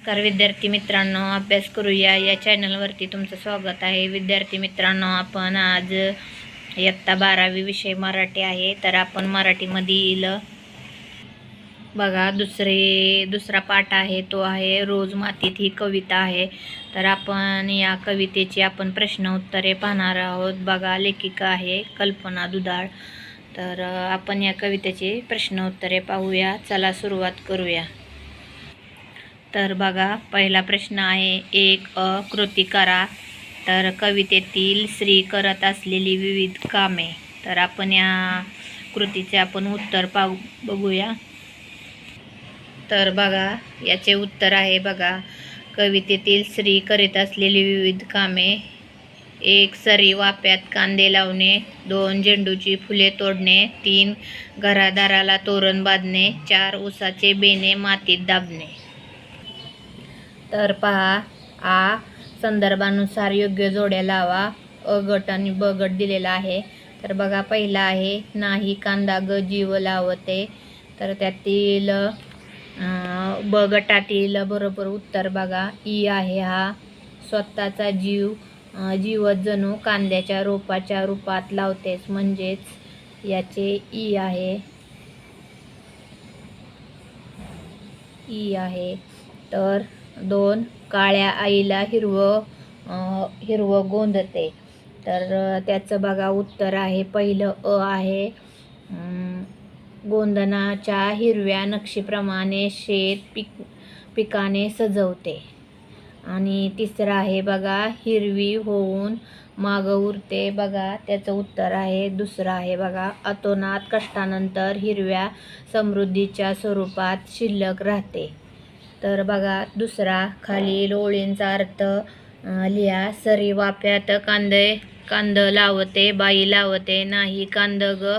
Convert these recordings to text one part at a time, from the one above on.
नमस्कार विद्यार्थी मित्रांनो अभ्यास करूया. या चॅनलवरती तुमचं स्वागत आहे. विद्यार्थी मित्रांनो आपण आज इयत्ता बारावी विषय मराठी आहे. तर आपण मराठीमधील बघा दुसरे दुसरा पाठ आहे. तो आहे रोज मातीत ही कविता आहे. तर आपण या कवितेची आपण प्रश्न उत्तरे पाहणार आहोत. बघा लेखिका आहे कल्पना दुधाळ. तर आपण या कवितेची प्रश्न उत्तरे पाहूया. चला सुरुवात करूया. तर बघा पहिला प्रश्न आहे एक अ कृती करा. तर कवितेतील स्त्री करत असलेली विविध कामे. तर आपण या कृतीचे आपण उत्तर पाहू बघूया. तर बघा याचे उत्तर आहे बघा. कवितेतील स्त्री करीत असलेली विविध कामे. एक सरी वाप्यात कांदे लावणे दोन झेंडूची फुले तोडणे तीन घरादाराला तोरण बांधणे चार उसाचे बेणे मातीत दाबणे. तर पहा आ संदर्भानुसार योग्य जोड्या लावा. अ गट आणि ब गट दिलेला आहे. तर बघा पहिला आहे नाही कांदा ग जीव लावते. तर त्यातील ब गटातील बरोबर उत्तर बघा. ई आहे हा स्वतःचा जीव जीवत जणू कांद्याच्या रोपाच्या रूपात लावतेच म्हणजेच याचे ई आहे. ई आहे. तर दोन काळ्या आईला हिरवं हिरवं गोंधते तर त्याचं बघा उत्तर आहे. पहिलं अ आहे. गोंधनाच्या हिरव्या नक्षीप्रमाणे शेत पिक पिकाने सजवते. आणि तिसरं आहे बघा हिरवी होऊन मागं उरते बघा. त्याचं उत्तर आहे. दुसरं आहे बघा अतोनात कष्टानंतर हिरव्या समृद्धीच्या स्वरूपात शिल्लक राहते. तर बघा दुसरा खालील ओळींचा अर्थ लिहा सरी वाफ्यात कांदे कांद लावते बाई लावते नाही कांद ग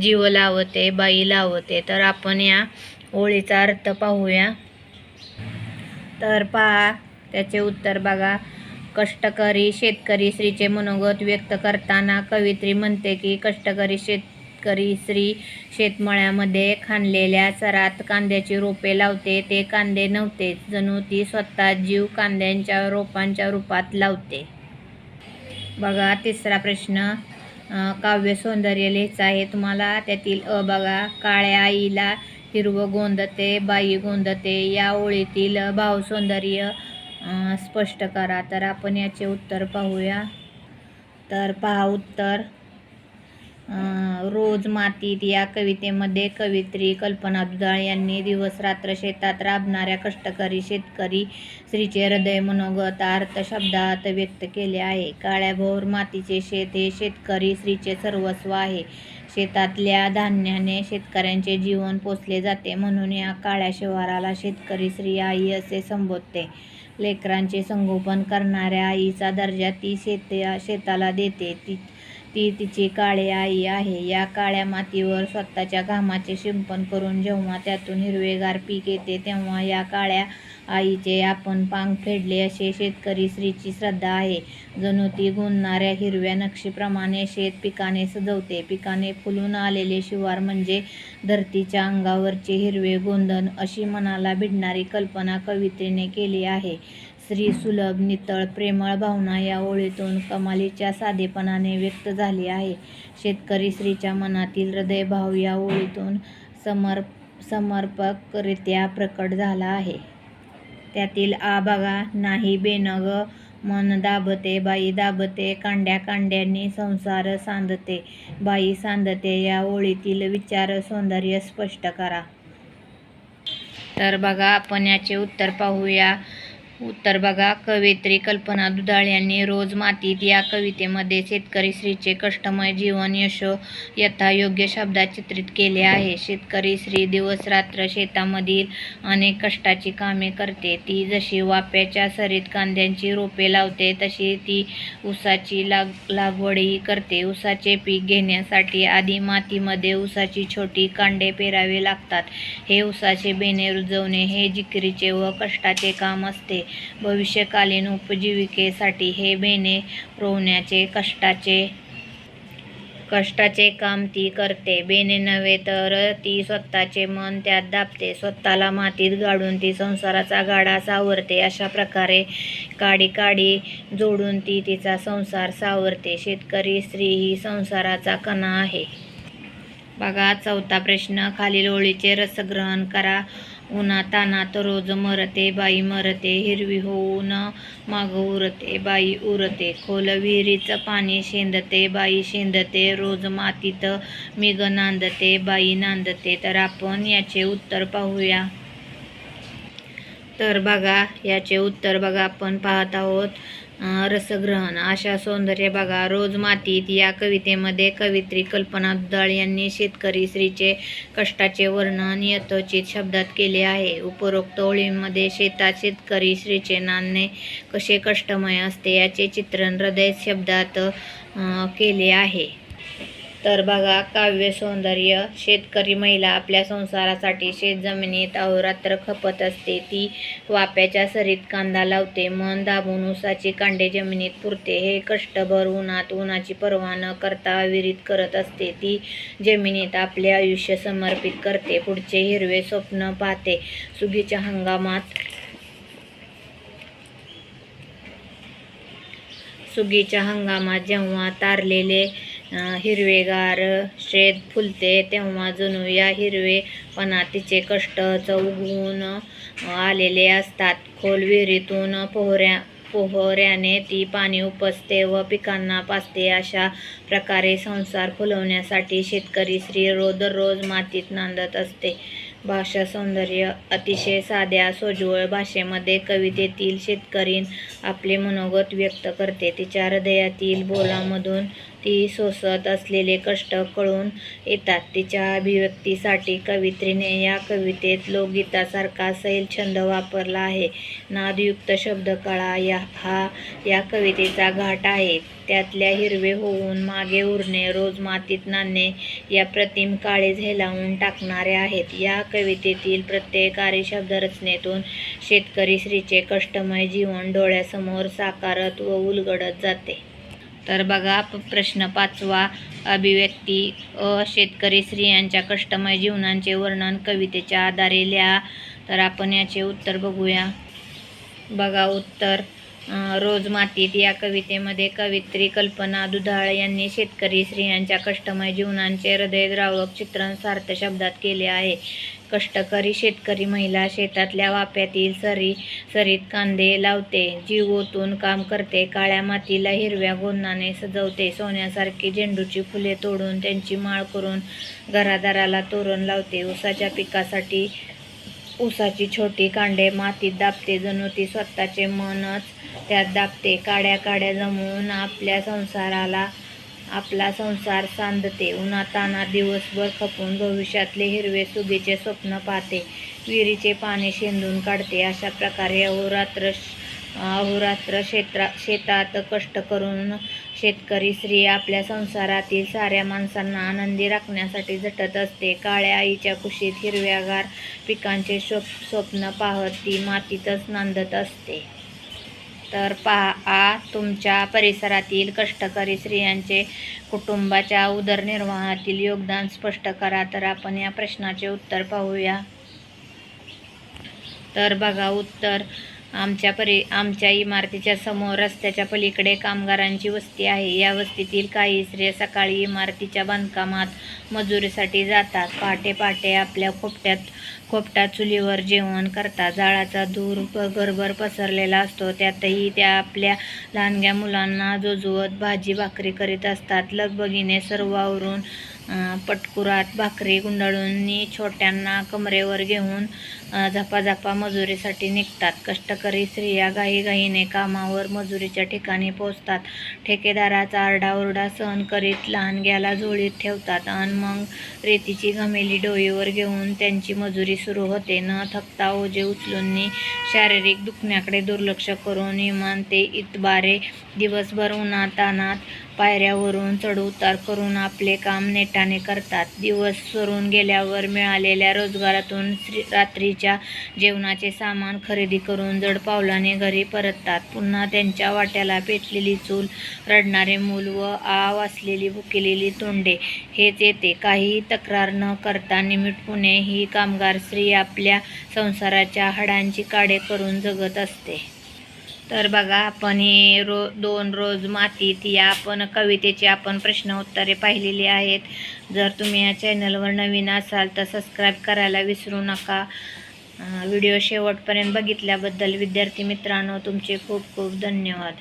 जीव लावते बाई लावते. तर आपण या ओळीचा अर्थ पाहूया. तर पहा त्याचे उत्तर बघा. कष्टकरी शेतकरी स्त्रीचे मनोगत व्यक्त करताना कवित्री म्हणते की कष्टकरी शेत शेतकरी स्त्री शेतमळ्यामध्ये खाणलेल्या सरात कांद्याची रोपे लावते. ते कांदे नव्हते जणू ती स्वतः जीव कांद्यांच्या रोपांच्या रूपात लावते. बघा तिसरा प्रश्न काव्य सौंदर्य लिहायचं आहे तुम्हाला. त्यातील अ बघा काळ्या आईला हिरवं गोंदते बाई गोंदते. या ओळीतील भाव सौंदर्य स्पष्ट करा. तर आपण याचे उत्तर पाहूया. तर पहा उत्तर. रोज मातीत या कवितेमध्ये कवित्री कल्पना दुधाळ यांनी दिवस रात्र शेतात राबणाऱ्या कष्टकरी शेतकरी स्त्रीचे हृदय मनोगत अर्थ शब्दात व्यक्त केले आहे. काळ्याभोर मातीचे शेत हे शेतकरी स्त्रीचे सर्वस्व आहे. शेतातल्या धान्याने शेतकऱ्यांचे जीवन पोचले जाते. म्हणून या काळ्या शिवाराला शेतकरी स्त्री आई असे संबोधते. लेकरांचे संगोपन करणाऱ्या आईचा दर्जा ती शेत शेताला देते. ती ती तिची काळी आई आहे. या काळ्या मातीवर स्वतःच्या घामाचे शिंपण करून जेव्हा त्यातून हिरवेगार पीक येते तेव्हा या काळ्या आईचे आपण पांग फेडले असे शेतकरी स्त्रीची श्रद्धा आहे. जणू ती गुंजणाऱ्या हिरव्या नक्षीप्रमाणे शेत पिकाने सजवते. पिकाने फुलून आलेले शिवार म्हणजे धरतीच्या अंगावरचे हिरवे गोंधन अशी मनाला भिडणारी कल्पना कवित्रीने केली आहे. स्त्री सुलभ नितळ प्रेमळ भावना या ओळीतून कमालीच्या साधेपणाने व्यक्त झाली आहे. शेतकरी स्त्रीच्या मनातील हृदयभाव या ओळीतून समर समर्पकरित्या प्रकट झाला आहे. त्यातील आ बघा नाही बेनग मन दाबते बाई दाबते कांड्या कांड्यांनी संसार सांधते बाई सांधते या ओळीतील विचार सौंदर्य स्पष्ट करा. तर बघा आपण याचे उत्तर पाहूया. उत्तर बघा. कवयित्री कल्पना दुधाळ यांनी रोज मातीत या कवितेमध्ये शेतकरी स्त्रीचे कष्टमय जीवन यशो यथायोग्य शब्दात चित्रित केले आहे. शेतकरी स्त्री दिवस रात्र शेतामधील अनेक कष्टाची कामे करते. ती जशी वाप्याच्या सरीत कांद्यांची रोपे लावते तशी ती ऊसाची लाग लागवडही करते. ऊसाचे पीक घेण्यासाठी आधी मातीमध्ये ऊसाची छोटी कांडे पेरावे लागतात. हे ऊसाचे बेने रुजवणे हे जिकरीचे व कष्टाचे काम असते. भविष्यकालीन उपजीविकेसाठी हे बेणे रोवण्याचे कष्टाचे कष्टाचे काम ती करते. बेने नव्हे तर ती स्वतःचे मन त्यात दाबते. स्वतःला मातीत गाडून ती संसाराचा गाडा सावरते. अशा प्रकारे काडी काडी जोडून ती तिचा संसार सावरते. शेतकरी स्त्री ही संसाराचा कणा आहे. बघा चौथा प्रश्न. खालील ओळीचे रसग्रहण करा. उन्हा तानात रोज मरते बाई मरते हिरवी होऊन माग उरते बाई उरते. खोल विहिरीचं पाणी शेंदते बाई शेंदते. रोज मातीत मिग नांदते बाई नांदते. तर आपण याचे उत्तर पाहूया. तर बघा याचे उत्तर बघा आपण पाहत आहोत. रसग्रहण आशा सौंदर्य बघा. रोज मातीत या कवितेमध्ये कवित्री कल्पना दुधाळ यांनी शेतकरी स्त्रीचे कष्टाचे वर्णन यथोचित शब्दात केले आहे. उपरोक्त ओळींमध्ये शेतात शेतकरी स्त्रीचे नांदणे कसे कष्टमय असते याचे चित्रण हृदय शब्दात केले आहे. तर बघा काव्य सौंदर्य शेतकरी महिला आपल्या संसारासाठी शेतजमिनीत अहोरात्र खपत असते. ती वाप्याच्या सरीत कांदा लावते. मन दाबून ऊसाची कांडे जमिनीत पुरते. हे कष्टभर उन्हात उन्हाची पर्वा न करता विरीत करत असते. ती जमिनीत आपले आयुष्य समर्पित करते. पुढचे हिरवे स्वप्न पाहते. सुगीच्या हंगामात सुगीच्या हंगामात जेव्हा तारलेले हिरवेगार शेत फुलते तेव्हा जणू या हिरवेपणा तिचे कष्ट उगवून आलेले असतात. खोल विहिरीतून पोहऱ्या पोहऱ्याने ती पाणी उपसते व पिकांना पाचते अशा प्रकारे संसार फुलवण्यासाठी शेतकरी स्त्री रोज दररोज मातीत नांदत असते. भाषा सौंदर्य अतिशय साध्या सोज्वळ भाषेमध्ये कवितेतील शेतकरी आपले मनोगत व्यक्त करते. तिच्या हृदयातील बोलामधून ती सोसत असलेले कष्ट कळून येतात. तिच्या अभिव्यक्तीसाठी कवित्रीने या कवितेत लोकगीतासारखा सैल छंद वापरला आहे. नादयुक्त शब्दकळा या हा या कवितेचा घाट आहे. त्यातल्या हिरवे होऊन मागे उरणे रोज मातीत नाणणे या प्रतिम काळे झेलावून टाकणाऱ्या आहेत. या कवितेतील प्रत्येक शब्द शेतकरी स्त्रीचे कष्टमय जीवन डोळ्यासमोर साकारत व उलगडत जाते. तर बघा प्रश्न पाचवा. अभिव्यक्ती अ शेतकरी स्त्रियांच्या कष्टमय जीवनांचे वर्णन कवितेच्या आधारे लिहा. तर आपण याचे उत्तर बघूया. बघा उत्तर. रोज मातीत या कवितेमध्ये कवित्री कल्पना दुधाळ यांनी शेतकरी स्त्रियांच्या कष्टमय जीवनांचे हृदयद्रावक चित्रण सार्थ शब्दात केले आहे. कष्टकरी शेतकरी महिला शेतातल्या वाप्यातील सरी सरीत कांदे लावते. जीव ओतून काम करते. काळ्या मातीला हिरव्या गोंदाने सजवते. सोन्यासारखी झेंडूची फुले तोडून त्यांची माळ करून घरादाराला तोरण लावते. ऊसाच्या पिकासाठी ऊसाची छोटी कांडे मातीत दाबते. जणू ती स्वतःचे मनच त्यात दाबते. काड्या काड्या जमवून आपल्या संसाराला आपला संसार सांधते उन्हाताना दिवसभर खपून भविष्यातले हिरवे सुगीचे स्वप्न पाहते. विहिरीचे पाणी शेंदून काढते. अशा प्रकारे अहोरात्र अहोरात्र क्षेत्रा शेतात कष्ट करून शेतकरी स्त्री आपल्या संसारातील साऱ्या माणसांना आनंदी राखण्यासाठी झटत असते. काळ्या आईच्या कुशीत हिरव्यागार पिकांचे स्वप्न पाहत ती मातीतच नांदत असते. तर पहा आ तुमच्या परिसरातील कष्टकरी स्त्रियांचे कुटुंबाच्या उदरनिर्वाहातील योगदान स्पष्ट करा तर आपण या प्रश्नाचे उत्तर पाहूया. तर बघा उत्तर. आमच्या परि आमच्या इमारतीच्या समोर रस्त्याच्या पलीकडे कामगारांची वस्ती आहे. या वस्तीतील काही स्त्रिया सकाळी इमारतीच्या बांधकामात मजुरीसाठी जातात. पहाटे पहाटे आपल्या खोपट्यात खोपटा चुलीवर जेवण करतात जाळाचा धूर गरभर घरभर पसरलेला असतो. त्यातही त्या आपल्या लहानग्या मुलांना जोजवत भाजी भाकरी करीत असतात. लगबगीने सर्व आवरून पटकुरात भाकरी गुंडाळून छोट्यांना कमरेवर घेऊन झपाझपा मजुरीसाठी निघतात. कष्टकरी स्त्रिया घाईघाईने कामावर मजुरीच्या ठिकाणी पोहोचतात. ठेकेदाराचा आरडाओरडा सहन करीत लहानग्याला झोळीत ठेवतात. आणि मग रेतीची घमेली डोईवर घेऊन त्यांची मजुरी सुरू होते. न थकता ओझे उचलून शारीरिक दुखण्याकडे दुर्लक्ष करून इमान ते इतबारे दिवसभर उन्हातानात पायऱ्यावरून चढउतार करून आपले काम नेटाने करतात. दिवस सरून गेल्यावर मिळालेल्या रोजगारातून श्री रात्रीच्या जेवणाचे सामान खरेदी करून जड पावलाने घरी परततात. पुन्हा त्यांच्या वाट्याला पेटलेली चूल रडणारे मूल व आ वाचलेली भुकेलेली तोंडे हेच येते. काही तक्रार न करता निमिटपुणे ही कामगार स्त्री आपल्या संसाराच्या हाडांची काडे करून जगत असते. तर बघा आपण हे रो दोन रोज मातीत या आपण कवितेची आपण प्रश्न उत्तरे पाहिलेली आहेत. जर तुम्ही या चॅनलवर नवीन असाल तर सबस्क्राईब करायला विसरू नका. व्हिडिओ शेवटपर्यंत बघितल्याबद्दल विद्यार्थी मित्रांनो तुमचे खूप खूप धन्यवाद.